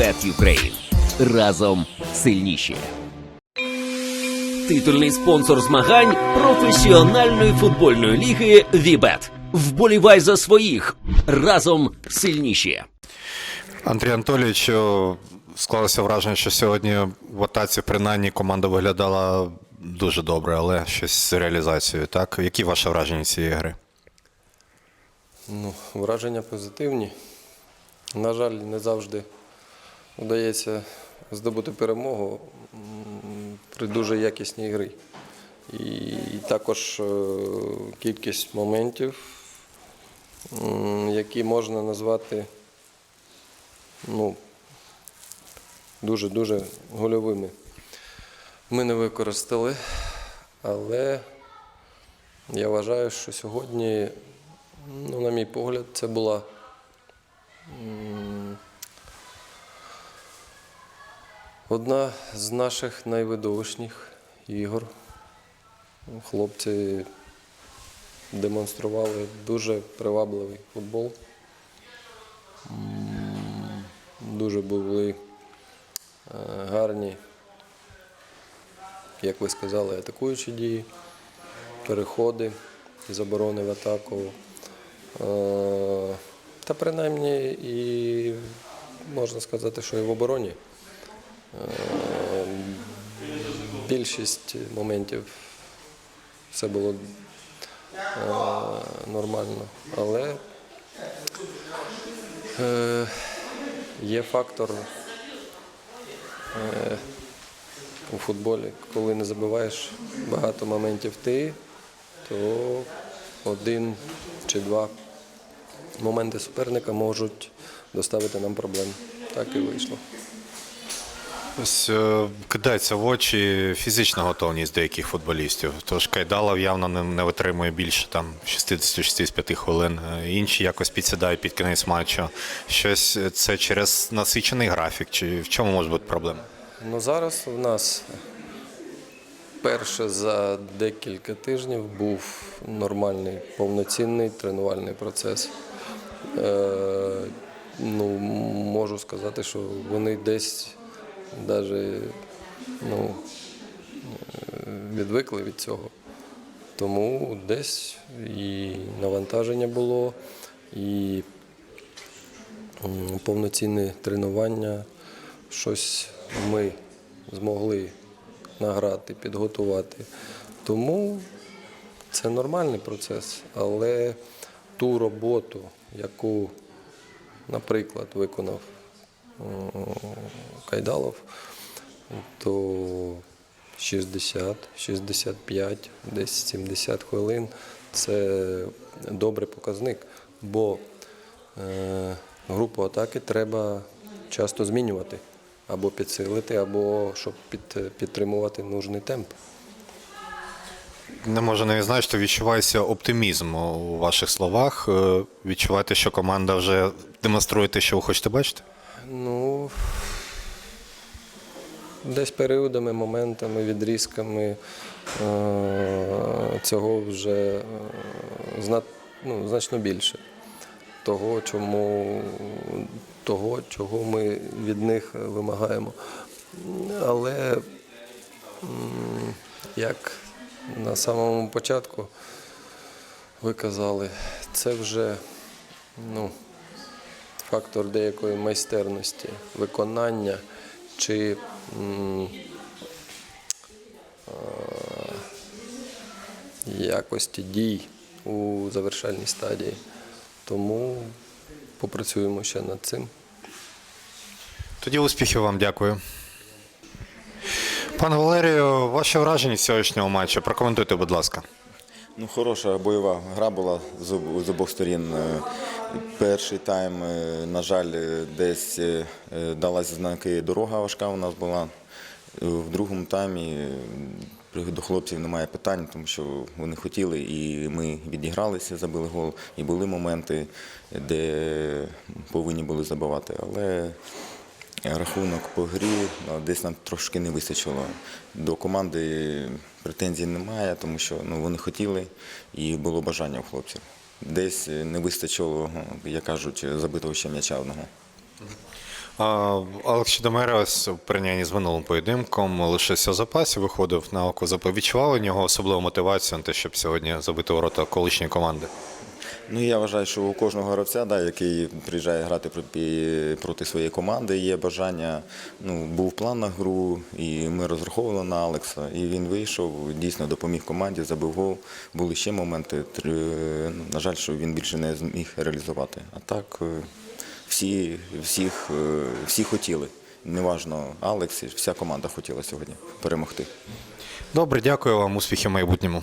Bet Ukraine. Разом сильніші. Титульний спонсор змагань професіональної футбольної ліги Вібет. Вболівай за своїх. Разом сильніші. Андрій Анатолійович, склалося враження, що сьогодні в атаці принаймні команда виглядала дуже добре, але щось з реалізацією. Так, які ваші враження цієї гри? Ну, враження позитивні. На жаль, не завжди вдається здобути перемогу при дуже якісній грі. І також е, кількість моментів, які можна назвати ну, дуже-дуже гольовими. Ми не використали, але я вважаю, що сьогодні, ну, на мій погляд, це була одна з наших найвидовищних ігор. Хлопці демонстрували дуже привабливий футбол. Дуже були е, гарні, як ви сказали, атакуючі дії, переходи, заборони в атаку. Е, Та принаймні і можна сказати, що і в обороні. Е, Більшість моментів все було е, нормально, але е, є фактор у футболі, коли не забиваєш багато моментів ти, то один чи два моменти суперника можуть доставити нам проблем. Так і вийшло. Ось е, кидається в очі фізична готовність деяких футболістів. Тож Кайдалов явно не, не витримує більше там 60-65 хвилин. Е, Інші якось підсідають під кінець матчу. Щось е, це через насичений графік, чи в чому може бути проблема? Ну зараз в нас перше за декілька тижнів був нормальний повноцінний тренувальний процес. Е, ну, можу сказати, що вони десь навіть ну, е, відвикли від цього. Тому десь і навантаження було, і повноцінне тренування. Щось ми змогли награти, підготувати. Тому це нормальний процес, але ту роботу, яку, наприклад, виконав Кайдалов, то 60, 65, десь 70 хвилин це добрий показник, бо е, групу атаки треба часто змінювати або підсилити, або щоб під, підтримувати нужний темп. Не можу не відзначити, відчувається оптимізм у ваших словах. Е, Відчуваєте, що команда вже демонструє те, що ви хочете бачити? Ну, десь періодами, моментами, відрізками е, цього вже е, ну, значно більше. Того, чому, того, чого ми від них вимагаємо. Але як на самому початку ви казали, це вже ну, фактор деякої майстерності, виконання чи е, якості дій у завершальній стадії. Тому попрацюємо ще над цим. Тоді успіхів вам, дякую. Пане Валерію, ваше враження з сьогоднішнього матчу. Прокоментуйте, будь ласка. Ну, хороша бойова гра була з, обох сторін. Е, Перший тайм, е, на жаль, е, десь далася знаки дорога важка у нас була. В другому таймі до хлопців немає питань, тому що вони хотіли, і ми відігралися, забили гол. І були моменти, де повинні були забивати. Але рахунок по грі ну, десь нам трошки не вистачило. До команди претензій немає, тому що ну, вони хотіли і було бажання у хлопців. Десь не вистачило, ну, як кажуть, забитого ще м'яча одного. Алекс Чудомерес в порівнянні з минулим поєдинком лишився в запасі, виходив на око. Відчували у нього особливу мотивацію на те, щоб сьогодні забити ворота колишньої команди. Ну, я вважаю, що у кожного гравця, да, який приїжджає грати проти, своєї команди, є бажання. Ну, був план на гру, і ми розраховували на Алекса. І він вийшов, дійсно допоміг команді, забив гол. Були ще моменти. На жаль, що він більше не зміг реалізувати. А так е, всі, всіх, е, всі хотіли. Неважно, Алекс, вся команда хотіла сьогодні перемогти. Добре, дякую вам, успіхів в майбутньому.